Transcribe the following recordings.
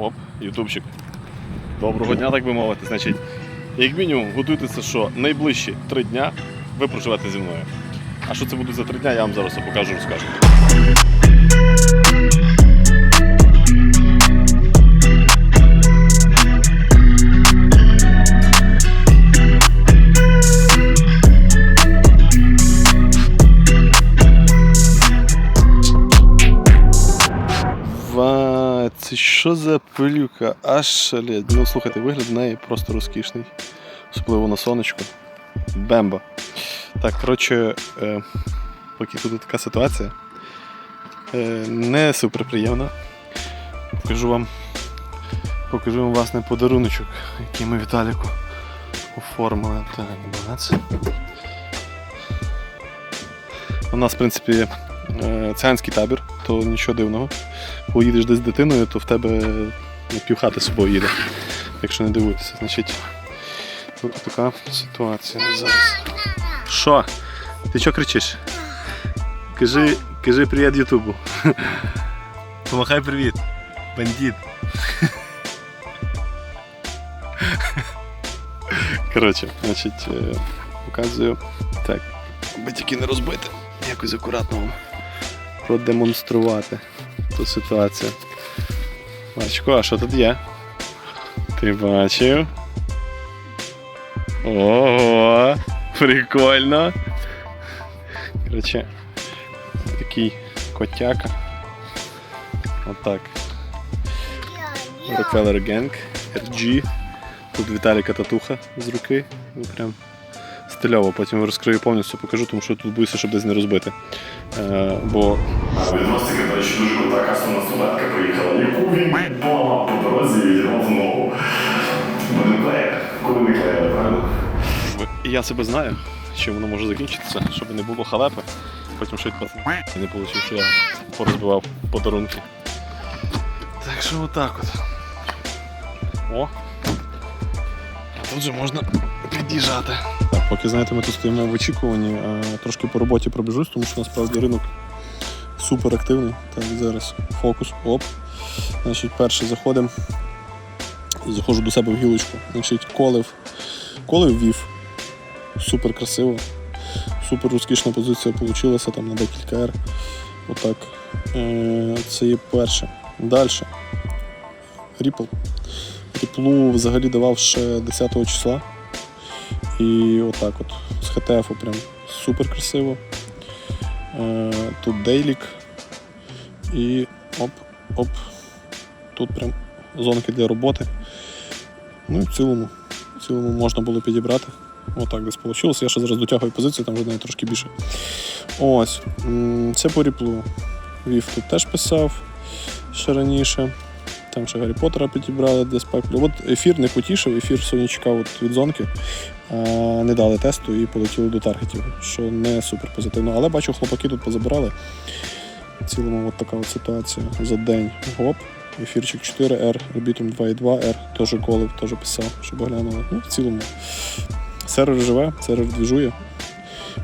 Оп, ютубчик. Доброго дня, так би мовити. Значить, як мінімум, готуйтеся, що найближчі три дня ви проживете зі мною. А що це буде за три дня, я вам зараз покажу, розкажу. Це що за пилюка? Аж шалеть. Ну слухайте, вигляд в неї просто розкішний. Особливо на сонечку. Бемба. Так, коротше, е, поки тут така ситуація. Е, не супер приємна. Покажу вам. Покажу вам власне подаруночок, який ми Віталіку оформили. Так, баланс. У нас, в принципі, е, циганський табір, то нічого дивного. Коли їдеш десь з дитиною, то в тебе півхати з собою їде. Якщо не дивуйтеся, значить тут така ситуація зараз. Що? Ти що кричиш? Кажи, кажи привіт Ютубу. Помахай привіт. Бандит. Коротше, значить, е, показую. Так, аби тільки не розбити. Якось акуратно вам продемонструвати ту ситуацію. Бачко, а що тут є? Ти бачив? Ого! Прикольно! Коротше, такий котяка. Отак. Rockefeller Gang RG. Тут Віталіка татуха з руки. Прям стильово. Потім розкрию повністю, покажу, тому що тут боюся, щоб десь не розбити. Е, бо Від вас таки, до речі, дуже крута кастомна столетка приїхала, яку він дома по дорозі відірвав ногу. Будемо клеїти. Коли не клеїли, правильно? Я себе знаю, що воно може закінчитися, щоб не було халепи. Потім швидко і не вийшло, що я порозбивав подарунки. Так що отак от. О! Тут же можна під'їжджати. Так, поки знаєте, ми тут стоїмо в очікуванні, а трошки по роботі пробіжусь, тому що насправді ринок супер активний. Так, зараз фокус. Оп. Значить, перше заходимо. Заходжу до себе в гілочку. Значить, колив. Колив вів супер красиво. Супер розкішна позиція вийшла там на декілька R. Отак. Е, Це є перше. Далі. Ріпл. Ріплу взагалі давав ще 10 числа. І отак от. З ХТФ прям супер красиво. Е, Тут дейлік. І оп, оп. Тут прям зонки для роботи. Ну і в цілому, в цілому можна було підібрати. Отак десь вийшло. Я ще зараз дотягую позицію, там вже неї трошки більше. Ось. Це по ріплу. Вів тут теж писав ще раніше. Там ще Гаррі Поттера підібрали для спеклю. От ефір не потішив, ефір сьогодні чекав от від зонки. А, не дали тесту і полетіли до таргетів, що не супер позитивно. Але бачу, хлопаки тут позабирали. В цілому от така от ситуація за день. Гоп. Ефірчик 4R, арбітром 2.2R, теж колив, теж писав, щоб глянули. Ну, в цілому. Сервер живе, сервер двіжує.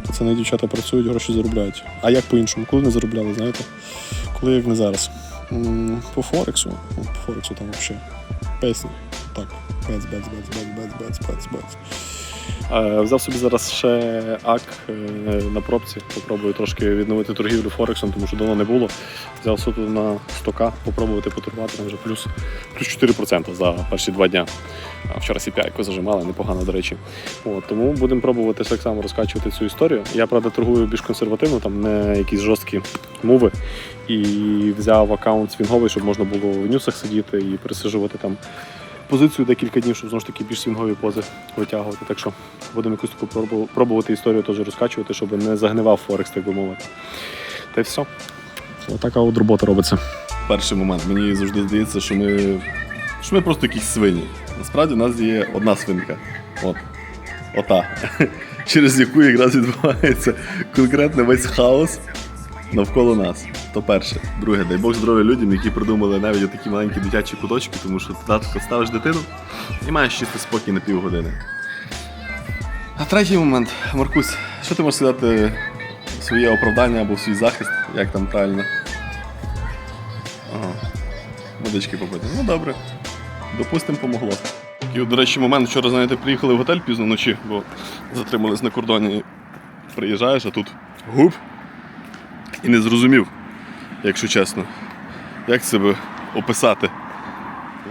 Пацани дівчата працюють, гроші заробляють. А як по-іншому? Коли не заробляли, знаєте? Коли як не зараз. По Форексу, ну, по Форексу там взагалі песні. Так, бец, бец, бец, бец, бец, бец, бец, бец. Е, Взяв собі зараз ще ак е, на пробці. Попробую трошки відновити торгівлю Форексом, тому що давно не було. Взяв суто на 100к, попробувати поторгувати там вже плюс, плюс 4% за перші два дня. Вчора CPI зажимали, непогано, до речі. От, тому будемо пробувати так само розкачувати цю історію. Я, правда, торгую більш консервативно, там не якісь жорсткі мови. І взяв аккаунт свінговий, щоб можна було в нюсах сидіти і присижувати там позицію декілька днів, щоб знову ж таки більш свінгові пози витягувати. Так що будемо якусь таку пробувати історію теж розкачувати, щоб не загнивав Форекс, так би мовити. Та й все. Отака от робота робиться. перший момент. Мені завжди здається, що ми, що ми просто якісь свині. Насправді в нас є одна свинка. От. Ота. Через яку якраз відбувається конкретно весь хаос навколо нас. То перше. Друге, дай Бог здоров'я людям, які придумали навіть такі маленькі дитячі куточки, тому що ти татко ставиш дитину і маєш чисто спокій на півгодини. А третій момент, Маркусь, що ти можеш сказати своє оправдання або свій захист, як там правильно? Ага. водички попити. Ну добре. Допустимо, помогло. І, до речі, момент вчора, знаєте, приїхали в готель пізно вночі, бо затримались на кордоні. Приїжджаєш, а тут гуп. І не зрозумів, якщо чесно, як себе описати.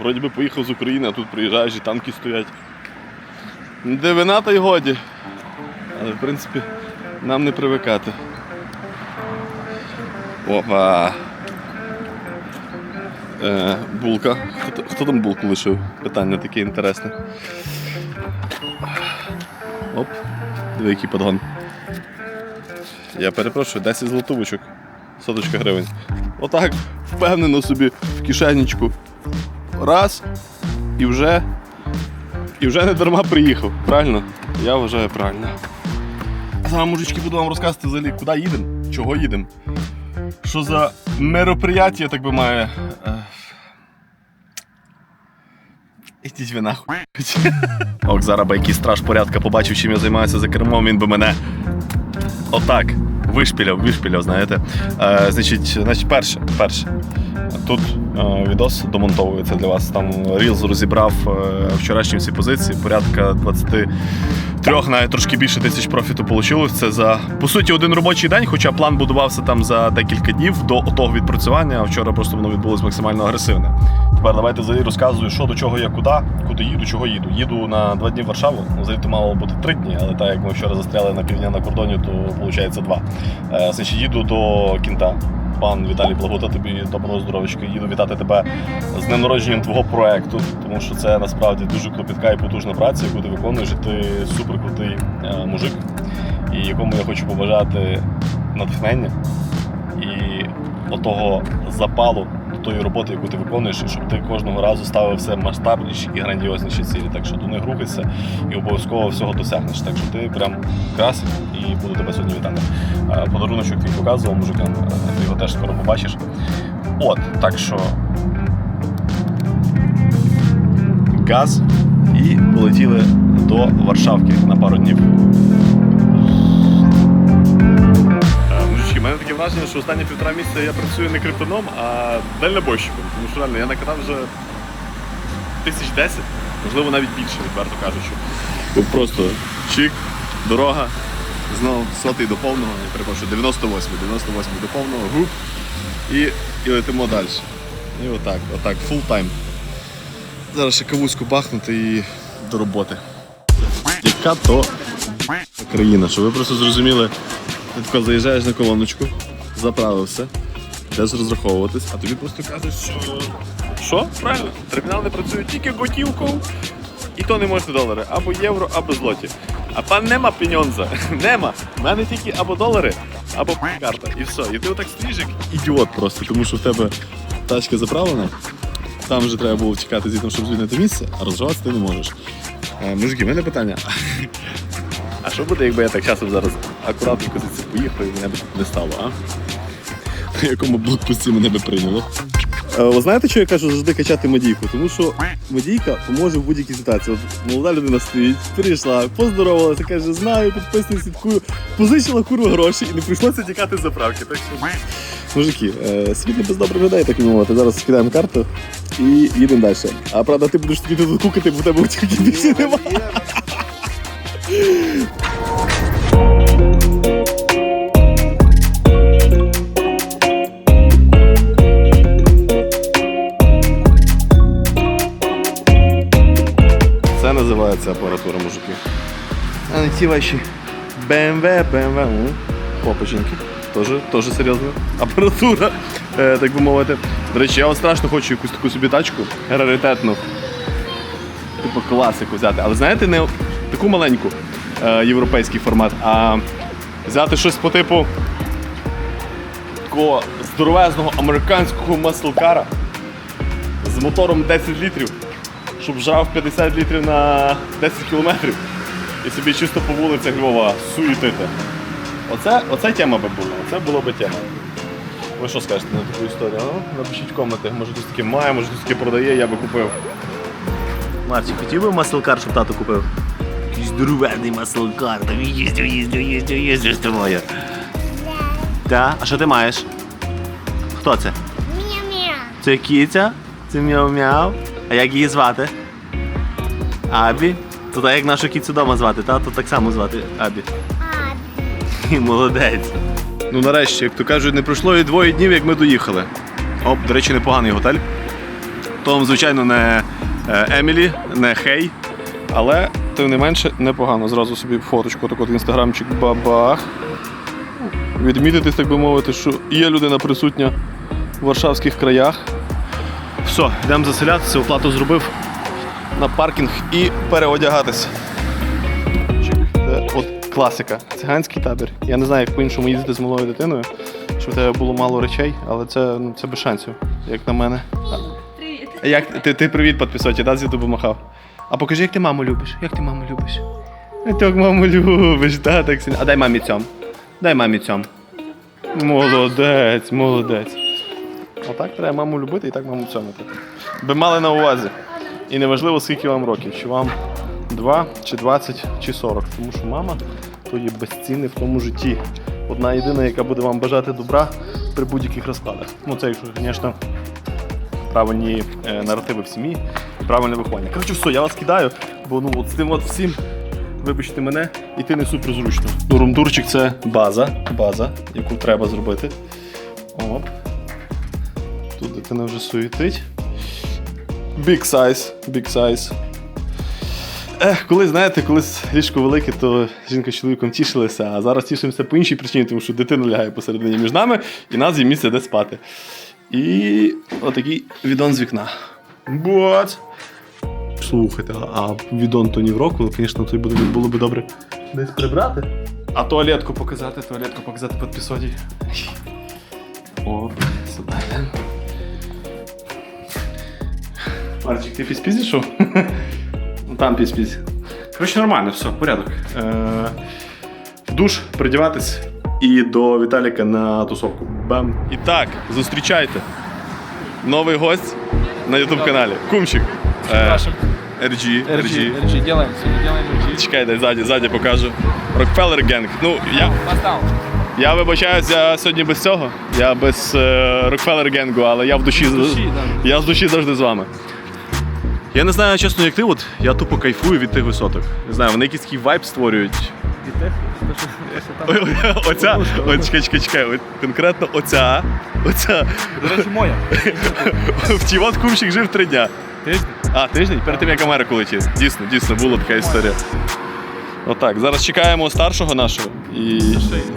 Вроді би поїхав з України, а тут приїжджаєш і танки стоять. Дивина та й годі. Але в принципі нам не привикати. Опа. Е, булка. Хто, хто там булку лишив? Питання таке інтересне. Оп. Диви, який подгон. Я перепрошую, 10 золотовочок. Соточка гривень. Отак, впевнено собі в кишенечку. Раз. І вже. І вже не дарма приїхав. Правильно? Я вважаю правильно. Зараз, мужички, буду вам розказувати взагалі, куди їдемо, чого їдемо. Що за мероприятие, так би має. Е, Ідіть ви нахуй. Ок, би якийсь страж порядка побачив, чим я займаюся за кермом, він би мене отак вишпіляв, вишпіляв, знаєте. Е, значить, значить, перше, перше. Тут е, відос домонтовується для вас. Там Reels розібрав е, вчорашні всі позиції, порядка 23, навіть трошки більше тисяч профіту вийшло. Це за по суті один робочий день, хоча план будувався там за декілька днів до того відпрацювання. Вчора просто воно відбулось максимально агресивне. Тепер давайте взагалі розказую, що до чого я куди, куди їду, чого їду. Їду на два дні в Варшаву. Ну, Взагалі то мало бути три дні, але так як ми вчора застряли на півдня на кордоні, то виходить два. Е, значить, їду до кінта. Пан Віталій Благота, тобі доброго здоров'ячка. Їду вітати тебе з днем народженням твого проекту, тому що це насправді дуже клопітка і потужна праця, яку ти виконуєш. і Ти суперкрутий крутий мужик, і якому я хочу побажати натхнення і отого запалу тої роботи, яку ти виконуєш, і щоб ти кожного разу ставив все масштабніші і грандіозніші цілі. Так що до них рухайся і обов'язково всього досягнеш. Так що ти прям красив і буду тебе сьогодні вітати. Подаруночок твій показував мужикам, ти його теж скоро побачиш. От, так що. Газ і полетіли до Варшавки на пару днів. Мене таке враження, що останні півтора місяця я працюю не криптоном, а дальнобойщиком. Тому що реально я накатав вже тисяч десять, можливо навіть більше, відверто кажучи. Просто чик, дорога, знову сотий до повного, я перепрошую, 98, 98 до повного, гуп, і, і летимо далі. І отак, отак, full time. Зараз ще кавуську бахнути і до роботи. Яка то країна, щоб ви просто зрозуміли, ти тако заїжджаєш на колоночку, заправився, йдеш розраховуватись, а тобі просто кажуть, що. Що? Правильно, термінал не працює тільки готівкою, і то не можете долари, або євро, або злоті. А пан нема пеньонза. Нема. У мене тільки або долари, або карта. І все. І ти отак стоїш як ідіот просто, тому що в тебе тачка заправлена. Там вже треба було чекати звідти, щоб звільнити місце, а розживатися ти не можеш. Е, Мужики, в мене питання. А що буде, якби я так часом зараз акуратненько звідси поїхав і мене б не стало, а? На якому блокпості мене би прийняли? Е, Ви знаєте, що я кажу завжди качати медійку? Тому що медійка поможе в будь-якій ситуації. От молода людина стоїть, прийшла, поздоровалася, каже, знаю, підписую, слідкую, позичила курва гроші і не прийшлося тікати з заправки. Так що, мужики, е, світ не без добрих людей, так мовити. Зараз скидаємо карту і їдемо далі. А правда, ти будеш тоді тут кукати, бо в тебе тільки більше немає. Ваші BMW, BMW, попочинки. Тоже, тоже серйозна апаратура, е, так би мовити. До речі, я от страшно хочу якусь таку собі тачку раритетну. Типу класику взяти. Але знаєте, не таку маленьку е, європейський формат, а взяти щось по типу такого здоровезного американського маслкара з мотором 10 літрів, щоб жав 50 літрів на 10 кілометрів і собі чисто по вулицях Львова суїтити. Оце, оце тема би була, оце було би тема. Ви що скажете на таку історію? Ну, напишіть коменти, може хтось таке має, може хтось таке продає, я би купив. Марчик, хотів би маслкар, щоб тато купив? Якийсь здоровенний маслкар, там їздив, їздив, їздив, їздив з тобою. Так, а що ти маєш? Хто це? Мія-мія. Це кіця? Це мяу-мяу. А як її звати? Абі. То так як нашу кіцю дома звати, та? То так само звати Абі. Абі. Молодець. Ну нарешті, як то кажуть, не пройшло і двоє днів, як ми доїхали. Оп, до речі, непоганий готель. Том, звичайно, не е, Емілі, не Хей, але тим не менше непогано. Зразу собі фоточку, так от інстаграмчик бабах. Відмітитись, так би мовити, що є людина присутня в варшавських краях. Все, йдемо заселятися, оплату зробив на паркінг і переодягатись. Це от класика. Циганський табір. Я не знаю, як по-іншому їздити з малою дитиною, щоб в тебе було мало речей, але це, ну, це без шансів, як на мене. Привіт. Як ти, ти привіт підписоті, да, з Ютубу махав. А покажи, як ти маму любиш. Як ти маму любиш? А маму любиш, да, так сильно. А дай мамі цьом. Дай мамі цьом. Молодець, молодець. Отак треба маму любити і так маму цьомити. Би мали на увазі. І неважливо, скільки вам років, чи вам 2, чи 20, чи 40. Тому що мама то є безцінне в тому житті. Одна єдина, яка буде вам бажати добра при будь-яких розкладах. Ну це якщо, звісно, правильні е, наративи в сім'ї і правильне виховання. Коротше, все, я вас кидаю, бо ну от з тим от всім, вибачте мене, іти не супер зручно. Дурумдурчик це база, база, яку треба зробити. Оп. Тут дитина вже суетить. Big size, big size. Ех, коли знаєте, коли ліжко велике, то жінка з чоловіком тішилися, а зараз тішимося по іншій причині, тому що дитина лягає посередині між нами, і нас є місце де спати. І отакий відон з вікна. Бот! Слухайте, а відон то ні в року, звісно, то й буде, було б добре десь прибрати. А туалетку показати, туалетку показати під пісоді. О, сюди. Марчик, ти піс пізнішу? Ну там піс-піс. Коротше, нормально, все, порядок. Е, в душ, придіватись і до Віталіка на тусовку. Бам. І так, зустрічайте. Новий гость на YouTube каналі. Кумчик. Е, RG, RG, RG. RG, делаем, сегодня делаем RG. Чекай, дай ззаді, ззаді покажу. Rockefeller Gang. Ну, я, Поставил. я вибачаюсь, я сьогодні без цього. Я без е, Gang, але я в душі, душі, я з душі завжди з вами. Я не знаю, чесно, як ти, от я тупо кайфую від тих висоток. Не знаю, вони якийсь такий вайб створюють. Оця, о, чекай, чекай, чекай, от, конкретно оця, оця. До речі, моя. В тій от кумчик жив три дня. Тиждень? А, тиждень? Перед тим, як Америку летів. Дійсно, дійсно, була така історія. Отак, зараз чекаємо старшого нашого і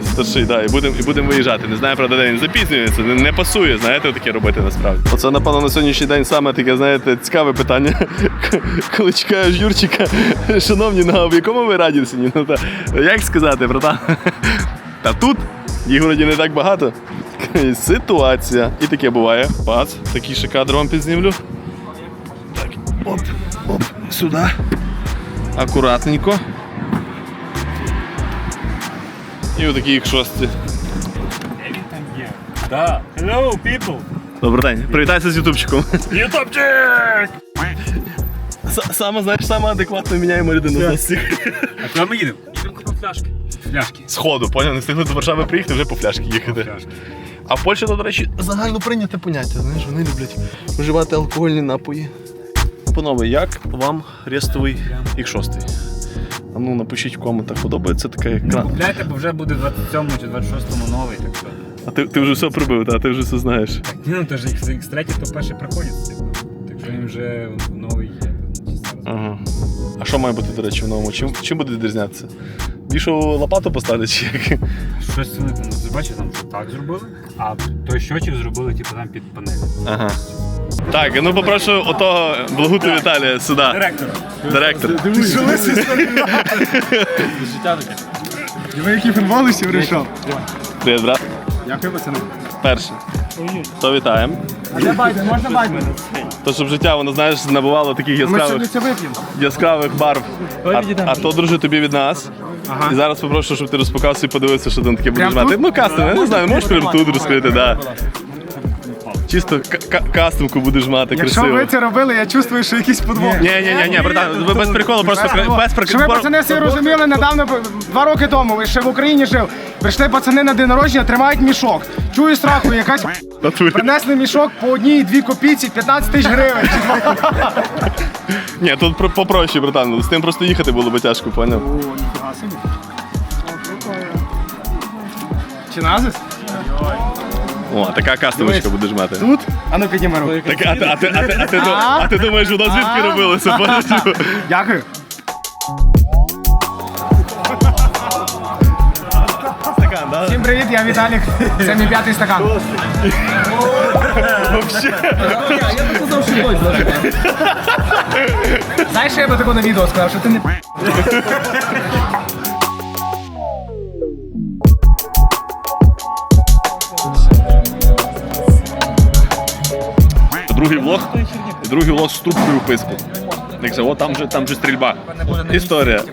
старший, да, і будемо і будем виїжджати. Не знаю, правда, де він запізнюється, не, не пасує, знаєте, таке робити насправді. Оце, напевно, на сьогоднішній день саме таке, знаєте, цікаве питання. Коли чекаєш Юрчика, шановні, ну, а в якому ви радіусі? Ну, та, як сказати, братан? Та тут їх вроді не так багато. Ситуація. І таке буває. Пац, такий ще кадр вам підзнімлю. Так, оп, оп, сюди. Акуратненько. І отакі їх шості. Да. Hello, people. Добрий день. Привітайся з ютубчиком. Ютубчик! Саме, знаєш, саме адекватно міняємо людину з нас всіх. А куди ми їдемо? Їдемо купимо фляшки. Фляшки. Сходу, поняв, не встигли до Варшави приїхати, вже по фляшки їхати. Фляшки. А в Польщі, то, до речі, загально прийняте поняття. Знаєш, вони люблять вживати алкогольні напої. Панове, як вам рестовий X6? А ну напишіть в коментах, подобається така екран. Купляйте, бо вже буде 27 чи 26 новий, так що. А ти, ти вже все прибив, та ти вже все знаєш. Так, ні, ну то ж X3, то перший приходять. типу. Так що він вже новий є. Ага. А що має бути, до речі, в новому? Чим, чим буде відрізнятися? Більшу лопату поставлять чи як? Щось вони там, ну, бачиш, там так зробили, а той щочик зробили, типу, там під панель. Ага. Так, ну попрошу отого Благуту Віталія сюди. Директора. Директор. Життя таке. Ви які фінвалися вирішав? Привіт, брат. Дякую, пацани. Перший. То вітаємо. А де Байден? Можна Байден? То, щоб життя, воно, знаєш, набувало таких яскравих, яскравих барв. А, а то, друже, тобі від нас. Ага. І зараз попрошу, щоб ти розпакався і подивився, що там таке будеш Прям мати. Ну, кастом, я не знаю, можеш прямо тут розкрити, так. Чисто к- к- кастомку будеш мати Якщо красиво. ви це робили, я чувствую, що якийсь подвох. Ні, ні, ні, ні, братан, ви без приколу, просто Без при- подвох. без Щоб ви пацани всі розуміли, недавно, два роки тому, ви ще в Україні жив. Прийшли пацани на день народження, тримають мішок. Чую страху, якась принесли мішок по одній дві копійці, 15 тисяч гривень. Ні, тут про- попроще, братан. З тим просто їхати було би тяжко, поняв? О, ніфіга собі. Чи назис? О, така кастомочка будеш мати. Тут? А ну підніми руку. Так, а, ти- а, ти- а, ти- а, ти, ду- А? ти думаєш, воно звідки робилося? Дякую. Всім привіт, я Віталік. Це мій п'ятий стакан. Знаєш, що я би таку на відео сказав, що ти не Другий влог, другий влог з трубкою писку. Як о, там же, там же стрільба. Історія.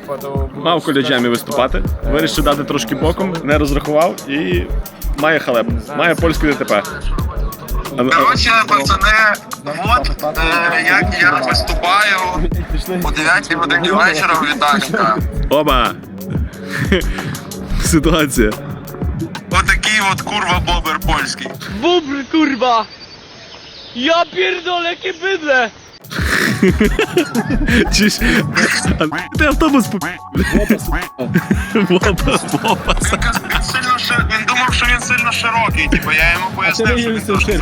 Мав коледжамі виступати, вирішив дати трошки боком, не розрахував і має халеп. Має польське ДТП. Коротше, пацани, от е, як я виступаю о 9 годині вечора в Віталіка. Оба! Ситуація. Отакий от курва бобер польський. Bubr, kurwa! Ja pierdolę, jakie bydle! Чи ж. А ти автобус по. Вопа, вопа. Він, сильно шир... він думав, що він сильно широкий, типу я йому пояснив, що він трошки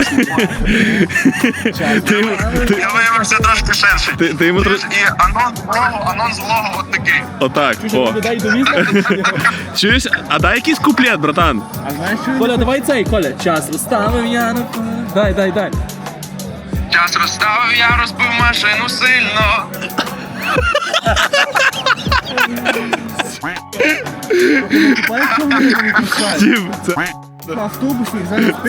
Ти, ти, Я виявився трошки ширший. ти, ти йому тр... І анонс влогу, анонс влогу от такий. Отак. О. Чуєш? А дай якийсь куплет, братан. Коля, давай цей, Коля. Час розставив я на... Дай, дай, дай. Час розставив, я розбив машину сильно. Дім, це.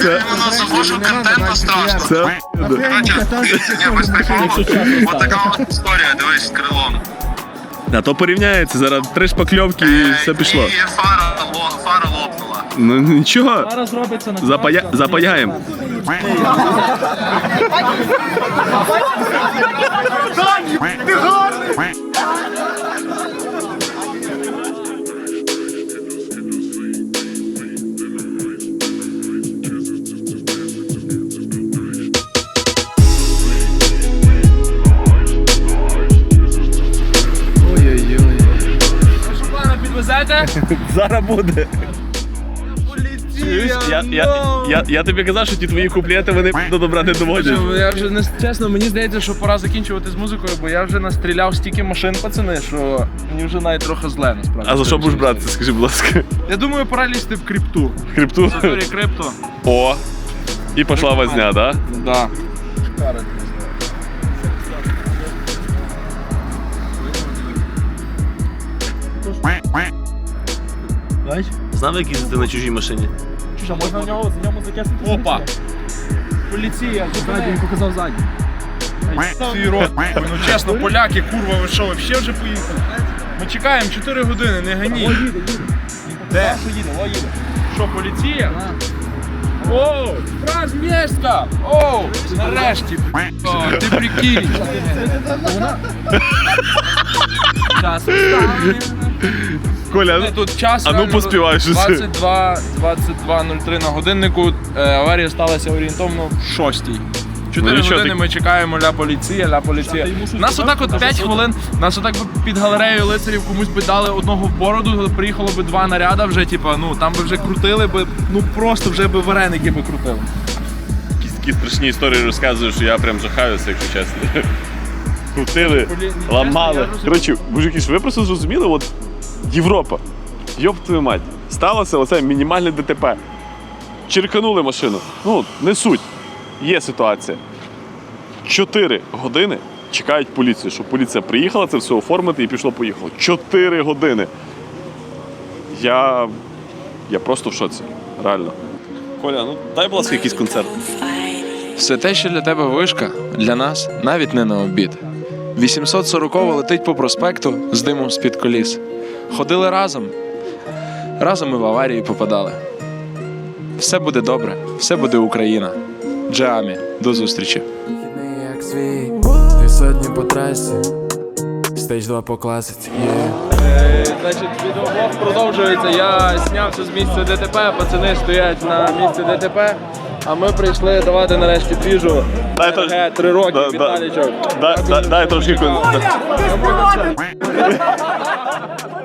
Це. Воно завожу контенту страшно. Це. Без приколу. От така от історія, дивись, з крилом. А то порівняється зараз три шпакльовки і все пішло. І фара. Ну нічого. Зараз робиться на... Запая... Запаяємо. Підвезете? Зараз буде. Чуєш? Я, я, я, я тобі казав, що ті твої куплети вони до добра не доводять. Я вже не чесно, мені здається, що пора закінчувати з музикою, бо я вже настріляв стільки машин, пацани, що мені вже навіть трохи зле насправді. А за що будеш братися, скажи, будь ласка. Я думаю, пора лізти в крипту. Крипту. Сорі, крипто. О. І пішла возня, да? Да. Знав, як їздити на чужій машині? Чужа, можна в нього, в ньому закиснути? Опа! Поліція, Ззаді, він показав ззаді. Свій рот. Ну чесно, поляки, курва, ви що, ви ще вже поїхали? Ми чекаємо 4 години, не ганіть. Де? Що їде, о, їде. Що, поліція? Оу, Франц Мєшка! Оу, нарешті. О, ти прикинь. Час розставив. Коля, Ні, Тут час А ну, реально поспівай щось. 22, 22.03 на годиннику. Е, Аварія сталася орієнтовно в 6 Чотири Ну, нічого, години ти- ми чекаємо ля поліція, ля поліція. Нас отак от 5 хвилин, нас отак би під галереєю лицарів комусь би дали одного в бороду, приїхало би два наряда вже, типа, ну там би вже крутили би, ну просто вже би вареники би крутили. якісь такі страшні історії розказуєш, що я прям жахаюся, якщо чесно. Крутили, Блін, ламали. я розумію. Коротше, мужики, ж ви просто зрозуміли, от Європа, йоп твою мать, сталося оце мінімальне ДТП. Черканули машину. Ну, не суть. Є ситуація. Чотири години чекають поліцію, щоб поліція приїхала це все оформити і пішло-поїхало. Чотири години. Я. Я просто в шоці. Реально. Коля, ну дай, будь ласка, якийсь концерт. Все те, що для тебе вишка, для нас навіть не на обід. 840 летить по проспекту з димом з-під коліс. Ходили разом. Разом ми в аварії попадали. Все буде добре, все буде Україна. Джамі. До зустрічі. як свій Дві сотні по трасі Стейдж 2 по класиці. Значить, відеоблог продовжується. Я знявся з місця ДТП, пацани стоять на місці ДТП. А ми прийшли давати нарешті двіжу. Дай то- Е, Три роки, Да, да. Віталічок. Дай, дай, дай трошки кон-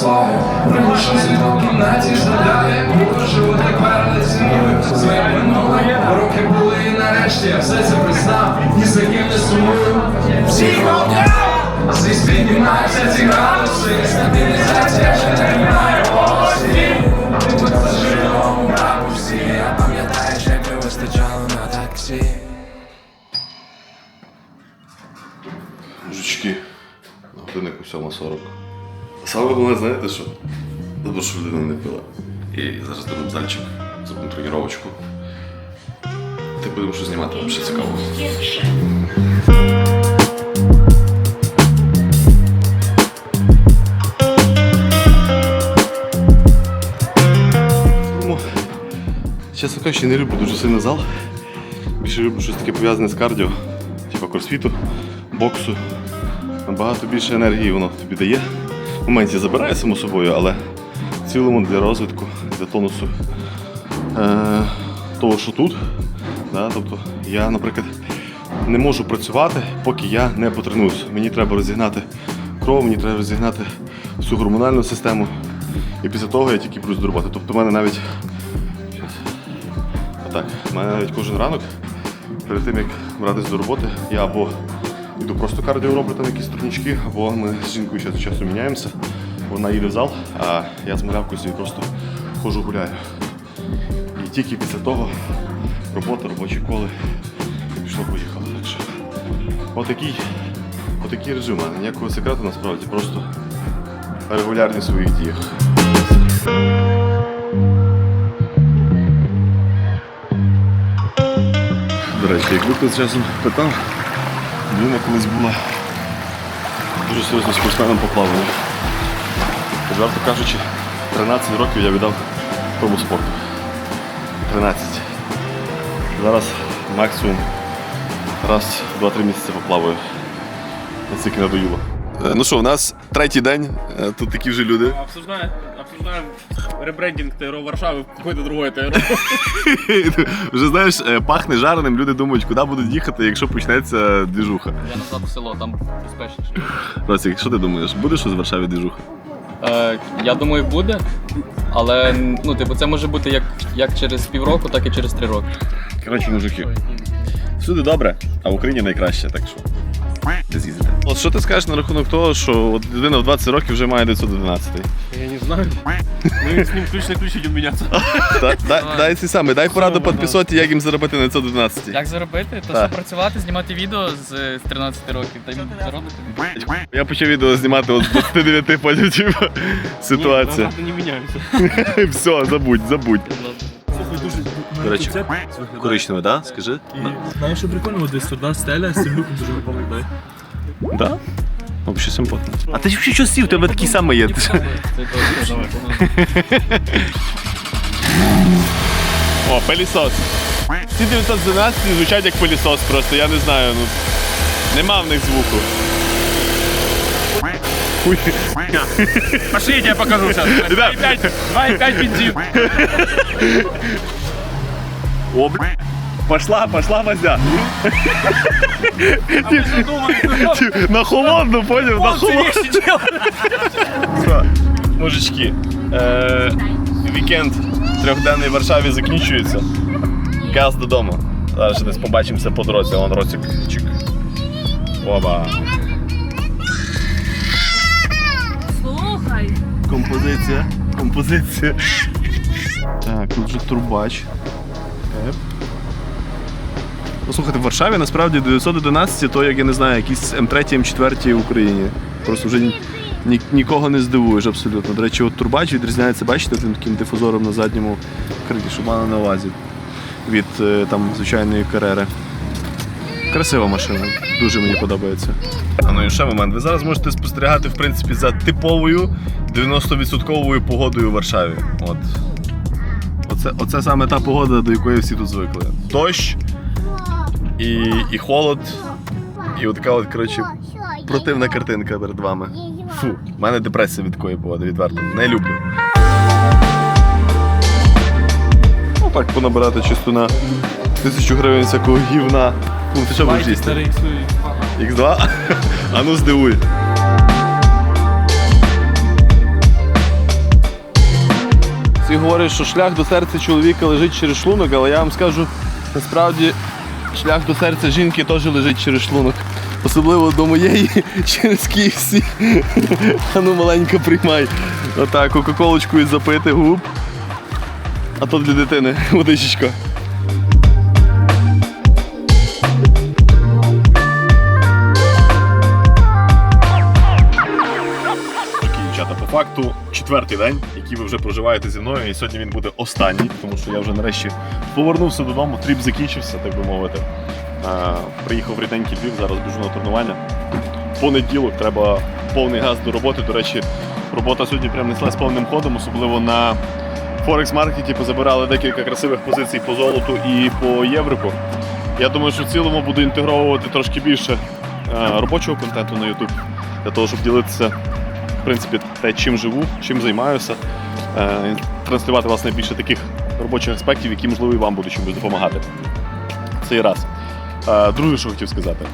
де лінивих світло в кімнаті ждає Було живу так верли ціною. Своє минуле, роки були і нарешті я все це признав. Ні за ким не сумую. Всі вогня Звісь піднімаються ці градуси. Стабілізація ще не має ракурсі. Я пам'ятаю, як не вистачало на таксі. Мужички, на годиннику 7.40. Саме головне, знаєте що? Добре, що людина не пила. І зараз йдемо зальчик, зробимо тренувачку. Ти будемо що знімати, вам ще цікаво. Чесно кажучи, не люблю дуже сильно зал. Більше люблю щось таке пов'язане з кардіо, типу кросфіту, боксу. Набагато більше енергії воно тобі дає. Моменті забирає само собою, але в цілому для розвитку, для тонусу е, того, що тут. Да, тобто я, наприклад, не можу працювати, поки я не потренуюсь. Мені треба розігнати кров, мені треба розігнати всю гормональну систему. І після того я тільки буду до роботи. Тобто в мене навіть Отак, в мене навіть кожен ранок, перед тим як братись до роботи, я або йду просто кардіо роблю там якісь турнічки, або ми з жінкою від часу міняємося. Вона їде в зал, а я з малявкою собі просто ходжу гуляю. І тільки після того робота, робочі коли пішло поїхало. Так отакий, отакий режим. у. Ніякого секрету насправді, просто регулярність в своїх діях. До речі, якби хтось часом питав, людина колись була дуже серйозно спортсменом по плаванню. Відверто кажучи, 13 років я віддав тому спорту. 13. Зараз максимум раз в 2-3 місяці поплаваю. Настільки надоїло. Ну що, у нас третій день, Е, тут такі вже люди. Обсуждаем, обсуждаем ребрендинг ТРО Варшавы в какое-то другое ТРО. Вже знаєш, е, пахне жареним, люди думають, куди будуть їхати, якщо почнеться двіжуха. Я назад в село, там безпечніше. Росік, що ти думаєш, буде щось в Варшаві двіжуха? Е, я думаю, буде. Але ну, типу, це може бути як, як через півроку, так і через три роки. Коротше, мужики, всюди добре, а в Україні найкраще, так що. От що ти скажеш на рахунок того, що от людина в 20 років вже має 911? Я не знаю. Мы с ним ключ на ключ идем меняться. Дай, ці саме, дай пораду підписоті, як їм заробити на 911. Як заробити? То Так. що працювати, знімати відео з, з 13 років та й заробити. Я почав відео знімати от з 29 потім, типу, ситуація. не меняемся. Все, забудь, забудь. Речі, коричневе, так? Да? Скажи. Знаєш, що прикольно, десь туди стеля, люком дуже виповідає. Да? Взагалі симпотно. А ти взагалі що сів? У тебе такий самий є. О, пилісос. Ці 912 звучать як пилісос просто, я не знаю, ну. Нема в них звуку. Хуй. Пошли, я тебе покажу сейчас. 2,5 бензин. О, бля. Пошла, пошла мазя. На холодну, поняв? На холодну. Мужички, е, вікенд трьохденний в Варшаві закінчується. Газ додому. Зараз ще десь побачимося по дорозі. Вон Росик. Чик. Оба. Слухай. Композиція. Композиція. Так, тут вже турбач. Еп. Ну, слухайте, в Варшаві насправді 911 то, як я не знаю, якісь М3, М4 в Україні. Просто вже ні, ні- нікого не здивуєш абсолютно. До речі, от турбач відрізняється, бачите, тим таким дифузором на задньому крилі, що мали на увазі. Від е, там звичайної карери. Красива машина, дуже мені подобається. А ну і ще момент. Ви зараз можете спостерігати в принципі за типовою 90% погодою в Варшаві. От. Оце, оце саме та погода, до якої всі тут звикли. Дощ і, і холод, і отака от, коротше, противна картинка перед вами. Фу, в мене депресія від такої погоди, відверто. Не люблю. Ну так, понабирати чисто на тисячу гривень всякого гівна. Ну, ти що будеш їсти? X2? А ну здивуй. Всі говорять, що шлях до серця чоловіка лежить через шлунок, але я вам скажу, насправді шлях до серця жінки теж лежить через шлунок. Особливо до моєї через KFC. А ну маленько приймай. Отак, кока-колочку і запити губ. А то для дитини водичечка. Факту четвертий день, який ви вже проживаєте зі мною, і сьогодні він буде останній, тому що я вже нарешті повернувся додому, тріп закінчився, так би мовити. А, приїхав в рідненький Львів, зараз біжу на тренування. Понеділок треба повний газ до роботи. До речі, робота сьогодні прям неслась повним ходом, особливо на Форекс-маркеті позабирали декілька красивих позицій по золоту і по єврику. Я думаю, що в цілому буду інтегровувати трошки більше е, робочого контенту на YouTube, для того, щоб ділитися в принципі, те, чим живу, чим займаюся, е, транслювати власне більше таких робочих аспектів, які, можливо, і вам будуть чимось допомагати. Це і раз. Е, Друге, що хотів сказати.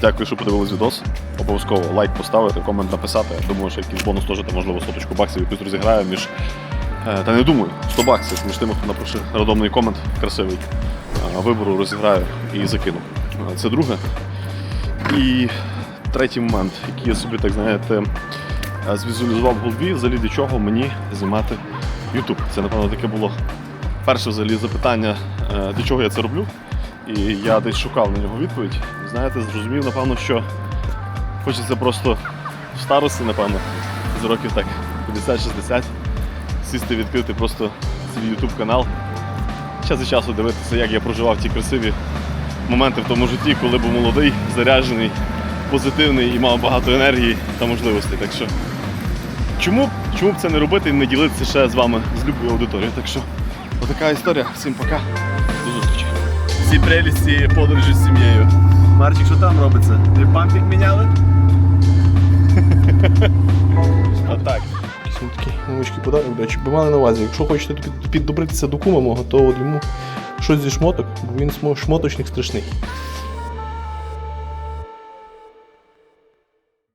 Дякую, що подивились відос. Обов'язково лайк поставити, комент написати. Думаю, що якийсь бонус теж, можливо, соточку баксів якусь розіграю між. е, Та не думаю, 100 баксів між тими, хто напише рандомний комент красивий. Вибору розіграю і закину. Це друге. І третій момент, який я собі, так знаєте, звізуалізував в голові, взагалі для чого мені знімати YouTube. Це, напевно, таке було перше взагалі запитання, е, для чого я це роблю. І я десь шукав на нього відповідь. Знаєте, зрозумів, напевно, що хочеться просто в старості, напевно, з років так 50-60, сісти відкрити просто свій YouTube канал. Час від часу дивитися, як я проживав ті красиві моменти в тому житті, коли був молодий, заряджений, позитивний і мав багато енергії та можливостей. Так що чому, б- чому б це не робити і не ділитися ще з вами, з любою аудиторією? Так що отака історія. Всім пока. До зустрічі. Всі прелісті подорожі з сім'єю. Марчик, що там робиться? Ти пампік міняли? Отак. Якийсь такий невеличкий подарунок, до речі, ви мали на увазі. Якщо хочете під- піддобритися до кума мого, то от йому щось зі шмоток, бо він шмоточник страшний.